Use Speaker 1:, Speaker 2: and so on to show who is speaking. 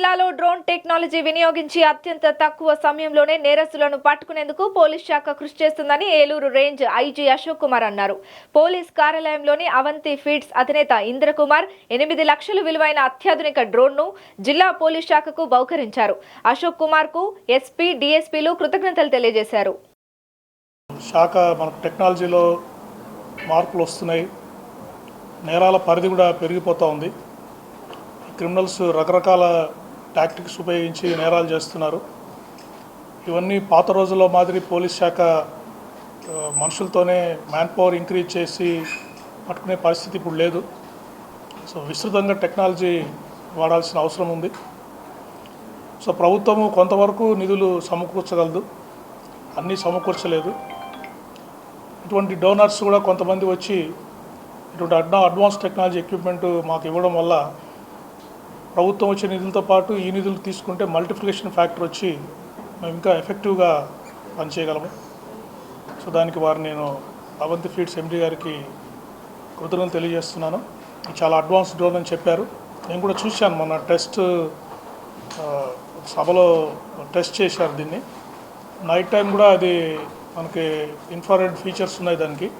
Speaker 1: జిల్లాలో drone technology వినియోగించి అత్యంత తక్కువ సమయంలోనే నేరస్తులను పట్టుకునేందుకు పోలీస్ శాఖ కృషి చేస్తుందని ఏలూరు రేంజ్ ఐజీ అశోక్ కుమార్ అన్నారు. పోలీస్ కార్యాలయంలోని అవంతి ఫీడ్స్ అధినేత ఇంద్రకుమార్ ఎనిమిది లక్షలు విలువైన అత్యాధునిక డ్రోన్ను జిల్లా పోలీస్ శాఖకు బహుకరించారు. అశోక్ కుమార్కు ఎస్పీ డిఎస్పీలు కృతజ్ఞతలు తెలియజేశారు.
Speaker 2: శాఖ మనకు టెక్నాలజీలో మార్పులు వస్తున్నాయి. నేరాల పరిధి కూడా పెరిగిపోతూ ఉంది. క్రిమినల్స్ రకరకాల టాక్టిక్స్ ఉపయోగించి నేరాలు చేస్తున్నారు. ఇవన్నీ పాత రోజుల్లో మాదిరి పోలీస్ శాఖ మనుషులతోనే మ్యాన్ పవర్ ఇంక్రీజ్ చేసి పట్టుకునే పరిస్థితి ఇప్పుడు లేదు. సో విస్తృతంగా టెక్నాలజీ వాడాల్సిన అవసరం ఉంది. సో ప్రభుత్వము కొంతవరకు నిధులు సమకూర్చగలదు. అన్నీ సమకూర్చలేదు. ఇటువంటి డోనర్స్ కూడా కొంతమంది వచ్చి ఇటువంటి అడ్వా అడ్వాన్స్ టెక్నాలజీ ఎక్విప్మెంట్ మాకు ఇవ్వడం వల్ల ప్రభుత్వం వచ్చే నిధులతో పాటు ఈ నిధులు తీసుకుంటే మల్టిప్లికేషన్ ఫ్యాక్టర్ వచ్చి మేము ఇంకా ఎఫెక్టివ్గా పనిచేయగలము. సో దానికి వారు నేను అవంతి ఫీడ్స్ ఎండి గారికి కృతజ్ఞతలు తెలియజేస్తున్నాను. చాలా అడ్వాన్స్ డ్రోన్ అని చెప్పారు. నేను కూడా చూశాను మొన్న టెస్ట్ సభలో టెస్ట్ చేశారు దీన్ని. నైట్ టైం కూడా అది మనకి ఇన్ఫ్రారెడ్ ఫీచర్స్ ఉన్నాయి దానికి.